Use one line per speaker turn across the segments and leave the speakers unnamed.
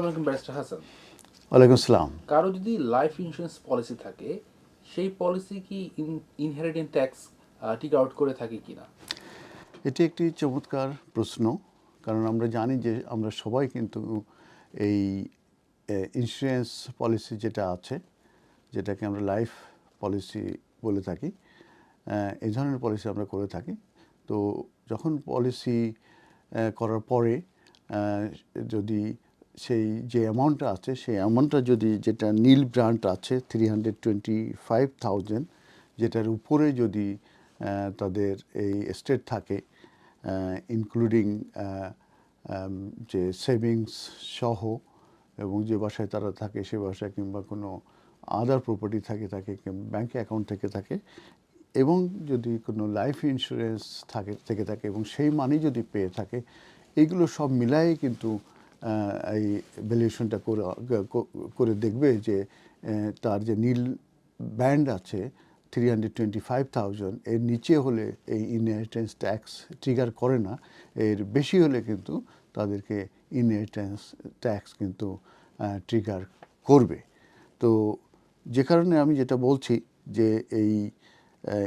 আসসালামু আলাইকুম ব্যারিস্টার হাসান।
ওয়ালাইকুম আসসালাম।
কারও যদি লাইফ ইন্স্যুরেন্স পলিসি থাকে সেই পলিসি কি ইনহেরিটেন্স ট্যাক্স টিক আউট করে থাকে কিনা?
এটি একটি চমৎকার প্রশ্ন কারণ আমরা জানি যে আমরা সবাই কিন্তু এই ইন্স্যুরেন্স পলিসি যেটা আছে যেটাকে আমরা লাইফ পলিসি বলে থাকি এই ধরনের পলিসি আমরা করে থাকি। তো যখন পলিসি করার পরে যদি সেই যে অ্যামাউন্টটা আছে, সেই অ্যামাউন্টটা যদি যেটা নীল ব্র্যান্ড আছে three hundred twenty five thousand যেটার উপরে যদি তাদের এই স্টেট থাকে ইনক্লুডিং যে সেভিংস সহ এবং যে বাসায় তারা থাকে সে বাসায় কিংবা কোনো আদার প্রপার্টি থাকে থাকে ব্যাংক অ্যাকাউন্ট থেকে থাকে এবং যদি কোনো লাইফ ইন্স্যুরেন্স থাকে, থেকে থাকে এবং সেই মানি যদি পেয়ে থাকে এইগুলো সব মিলাই কিন্তু এই ভ্যালুয়েশনটা করে দেখবে যে তার যে নীল ব্যান্ড আছে three hundred twenty five thousand এর নিচে হলে এই ইনহেরিটেন্স ট্যাক্স ট্রিগার করে না, এর বেশি হলে কিন্তু তাদেরকে ইনহেরিটেন্স ট্যাক্স কিন্তু ট্রিগার করবে। তো যে কারণে আমি যেটা বলছি যে এই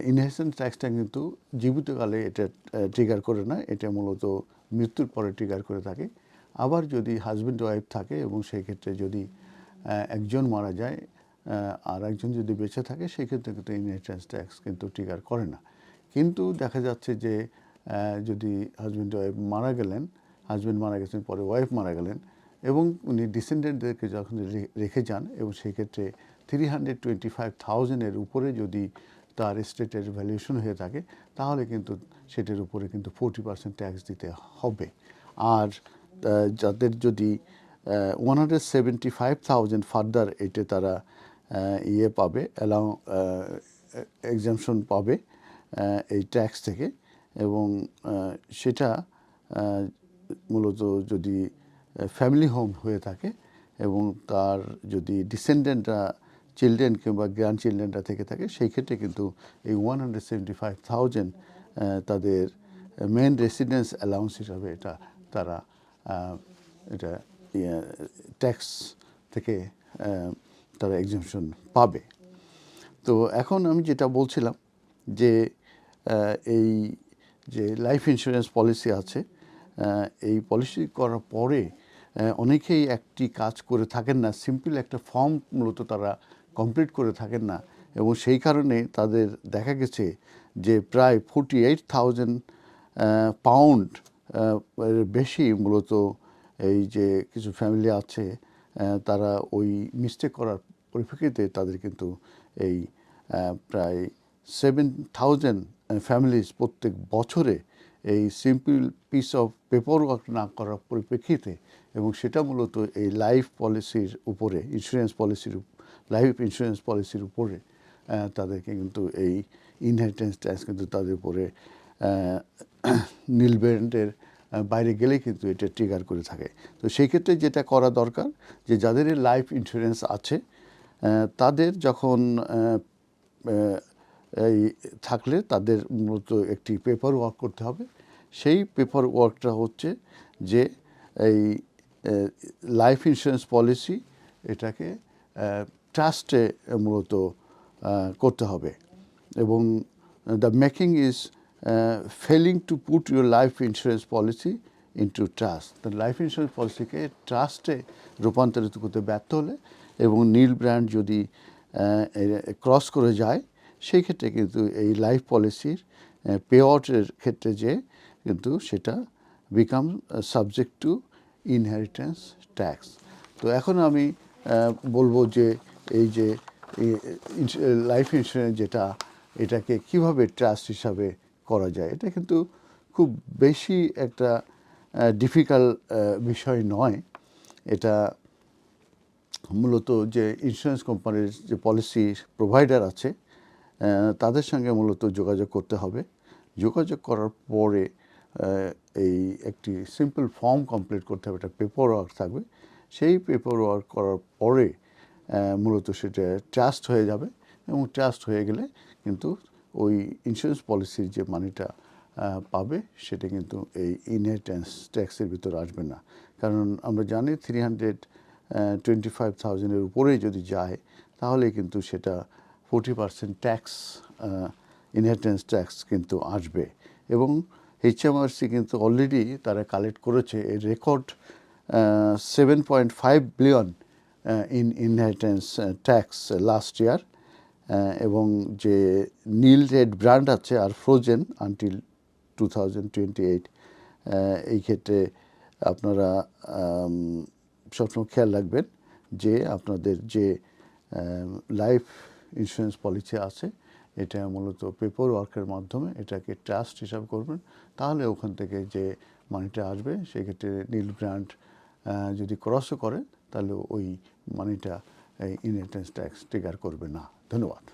ইনহেরিটেন্স ট্যাক্সটা কিন্তু জীবিতকালে এটা ট্রিগার করে না, এটা মূলত মৃত্যুর পরে ট্রিগার করে থাকে। আবার যদি হাজব্যান্ড ওয়াইফ থাকে এবং সেই ক্ষেত্রে যদি একজন মারা যায় আর একজন যদি বেঁচে থাকে, সেক্ষেত্রে কিন্তু ইনহেরিটেন্স ট্যাক্স কিন্তু ট্রিগার করে না। কিন্তু দেখা যাচ্ছে যে যদি হাজব্যান্ড ওয়াইফ মারা গেলেন হাজব্যান্ড মারা গেছেন, পরে ওয়াইফ মারা গেলেন, এবং উনি ডিসেন্ডেন্টদেরকে যখন রেখে যান, এবং সেই ক্ষেত্রে থ্রি হান্ড্রেড টোয়েন্টি ফাইভ থাউজেন্ডের উপরে যদি তার স্টেটের ভ্যালুয়েশন হয়ে থাকে, তাহলে কিন্তু সেটার উপরে কিন্তু ফোর্টি পার্সেন্ট ট্যাক্স দিতে হবে। আর যাদের যদি one hundred seventy five thousand further এতে তারা ইয়ে পাবে অ্যালাউ এক্সামশন পাবে এই ট্যাক্স থেকে। এবং সেটা মূলত যদি ফ্যামিলি হোম হয়ে থাকে এবং তার যদি ডিসেন্ডেন্টরা চিলড্রেন কিংবা গ্র্যান্ড চিলড্রেনরা থেকে থাকে, সেই ক্ষেত্রে কিন্তু এই one hundred seventy five thousand তাদের মেন রেসিডেন্স অ্যালাউন্স হিসাবে এটা তারা এটা ট্যাক্স থেকে তারা এক্সামশন পাবে। তো এখন আমি যেটা বলছিলাম যে এই যে লাইফ ইন্স্যুরেন্স পলিসি আছে এই পলিসি করার পরে অনেকেই একটি কাজ করে থাকেন না সিম্পল একটা ফর্ম মূলত তারা কমপ্লিট করে থাকেন না এবং সেই কারণে তাদের দেখা গেছে যে প্রায় ফোর্টি এইট থাউজেন্ড পাউন্ড বেশি মূলত এই যে কিছু ফ্যামিলি আছে তারা ওই মিস্টেক করার পরিপ্রেক্ষিতে তাদের কিন্তু এই প্রায় সেভেন থাউজেন্ড ফ্যামিলিজ প্রত্যেক বছরে এই simple piece of paper work না করার পরিপ্রেক্ষিতে এবং সেটা মূলত এই লাইফ পলিসির উপরে ইন্স্যুরেন্স পলিসির লাইফ ইন্স্যুরেন্স পলিসির উপরে তাদেরকে কিন্তু এই ইনহেরিটেন্স ট্যাক্স কিন্তু তাদের উপরে নীল ব্যান্ডের বাইরে গেলেই কিন্তু এটা ট্রিগার করে থাকে। তো সেই ক্ষেত্রে যেটা করা দরকার, যে যাদের লাইফ ইন্স্যুরেন্স আছে তাদের যখন এই থাকলে তাদের মূলত একটি পেপার ওয়ার্ক করতে হবে। সেই পেপার ওয়ার্কটা হচ্ছে যে এই লাইফ ইন্স্যুরেন্স পলিসি এটাকে ট্রাস্টে মূলত করতে হবে। এবং the making is failing to put your life insurance policy into trust life insurance পলিসিকে ট্রাস্টে রূপান্তরিত করতে ব্যর্থ হলে এবং নীল ব্র্যান্ড যদি ক্রস করে যায়, সেই ক্ষেত্রে কিন্তু এই লাইফ পলিসির পে আউটের ক্ষেত্রে যে কিন্তু সেটা become subject to inheritance tax তো এখন আমি বলব যে এই যে লাইফ ইন্স্যুরেন্স যেটা, এটাকে কীভাবে ট্রাস্ট হিসাবে করা যায়। এটা কিন্তু খুব বেশি একটা ডিফিকাল্ট বিষয় নয়। এটা মূলত যে ইন্স্যুরেন্স কোম্পানির যে পলিসি প্রোভাইডার আছে তাদের সঙ্গে মূলত যোগাযোগ করতে হবে। যোগাযোগ করার পরে এই একটি সিম্পল ফর্ম কমপ্লিট করতে হবে, একটা পেপার ওয়ার্ক থাকবে। সেই পেপার ওয়ার্ক করার পরে মূলত সেটা ট্রাস্ট হয়ে যাবে এবং ট্রাস্ট হয়ে গেলে কিন্তু ওই ইন্স্যুরেন্স পলিসির যে মানিটা পাবে, সেটা কিন্তু এই ইনহেরিটেন্স ট্যাক্সের ভিতর আসবে না। কারণ আমরা জানি থ্রি হান্ড্রেড টোয়েন্টি ফাইভ থাউজেন্ডের উপরে যদি যায়, তাহলে কিন্তু সেটা forty percent tax inheritance tax কিন্তু আসবে। এবং এইচএমআরসি কিন্তু অলরেডি তারা কালেক্ট করেছে এর record seven point five billion in inheritance tax last year এবং যে নীল রেড ব্র্যান্ড আছে আর frozen until two thousand twenty eight এই ক্ষেত্রে আপনারা সবসময় খেয়াল রাখবেন যে আপনাদের যে লাইফ ইন্স্যুরেন্স পলিসি আছে, এটা মূলত পেপার ওয়ার্কের মাধ্যমে এটাকে ট্রাস্ট হিসাব করবেন। তাহলে ওখান থেকে যে মানিটা আসবে, সেক্ষেত্রে নীল ব্র্যান্ড যদি ক্রসও করে তাহলে ওই মানিটা ইনহেরিটেন্স ট্যাক্স ট্রিগার করবে না। ধন্যবাদ